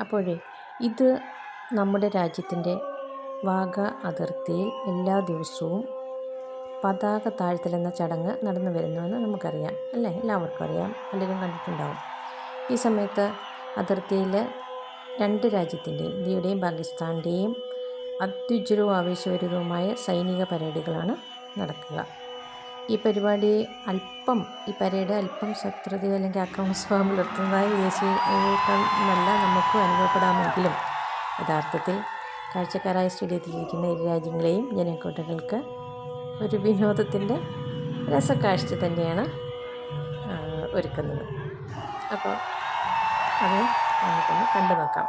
അപ്പോഴേ ഇത് നമ്മുടെ രാജ്യത്തിന്റെ വാഗ അതിർത്തിയിൽ എല്ലാ ദിവസവും പതാക താഴ്ത്തൽ എന്ന ചടങ്ങ് നടന്നു വരുന്നുവെന്ന് നമുക്കറിയാം അല്ലേ? എല്ലാവർക്കും അറിയാം പലരും കണ്ടിട്ടുണ്ടാവും. ഈ സമയത്ത് അതിർത്തിയിൽ രണ്ട് രാജ്യത്തിന്റെയും ഇന്ത്യയുടെയും പാകിസ്ഥാന്റെയും അത്യുജ്വലവും ആവേശഭരിതവുമായ സൈനിക പരേഡുകളാണ് നടക്കുക. ഈ പരിപാടി അല്പം ഈ പരേഡ് അല്പം ശത്രുത അല്ലെങ്കിൽ ആക്രമണ സ്വഭാവം പുലർത്തുന്നതായി വിദേശിയേക്കാൾ നല്ല നമുക്കും അനുഭവപ്പെടാമെങ്കിലും യഥാർത്ഥത്തിൽ കാഴ്ചക്കാരായ സ്റ്റേഡിയത്തിലിരിക്കുന്ന ഇരു രാജ്യങ്ങളെയും ജനക്കൂട്ടങ്ങൾക്ക് ഒരു വിനോദത്തിന്റെ രസക്കാഴ്ച തന്നെയാണ് ഒരുക്കുന്നത്. അപ്പോൾ അത് നമുക്കൊന്ന് കണ്ടു നോക്കാം